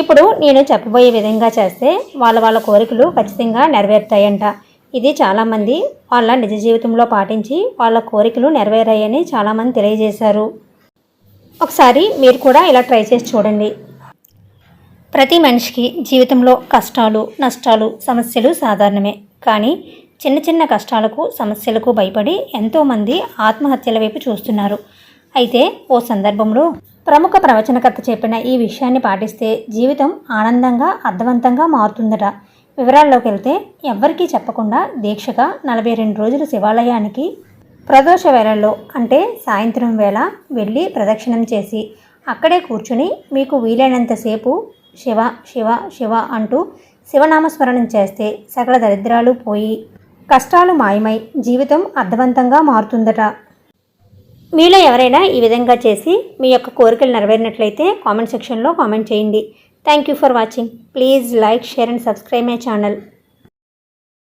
ఇప్పుడు నేను చెప్పబోయే విధంగా చేస్తే వాళ్ళ వాళ్ళ కోరికలు ఖచ్చితంగా నెరవేరుతాయంట. ఇది చాలామంది వాళ్ళ నిజ జీవితంలో పాటించి వాళ్ళ కోరికలు నెరవేరాయని చాలామంది తెలియజేశారు. ఒకసారి మీరు కూడా ఇలా ట్రై చేసి చూడండి. ప్రతి మనిషికి జీవితంలో కష్టాలు నష్టాలు సమస్యలు సాధారణమే. కానీ చిన్న చిన్న కష్టాలకు సమస్యలకు భయపడి ఎంతోమంది ఆత్మహత్యల వైపు చూస్తున్నారు. అయితే ఓ సందర్భంలో ప్రముఖ ప్రవచనకర్త చెప్పిన ఈ విషయాన్ని పాటిస్తే జీవితం ఆనందంగా అర్థవంతంగా మారుతుందట. వివరాల్లోకి వెళ్తే ఎవ్వరికీ చెప్పకుండా దీక్షగా నలభై రెండు రోజులు శివాలయానికి ప్రదోష వేళల్లో అంటే సాయంత్రం వేళ వెళ్ళి ప్రదక్షిణం చేసి అక్కడే కూర్చుని మీకు వీలైనంతసేపు శివ శివ శివ అంటూ శివనామస్మరణం చేస్తే సకల దరిద్రాలు పోయి కష్టాలు మాయమై జీవితం అర్థవంతంగా మారుతుందట. మీలో ఎవరైనా ఈ విధంగా చేసి మీ యొక్క కోరికలు నెరవేరినట్లయితే కామెంట్ సెక్షన్లో కామెంట్ చేయండి. Thank you for watching please like share and subscribe my channel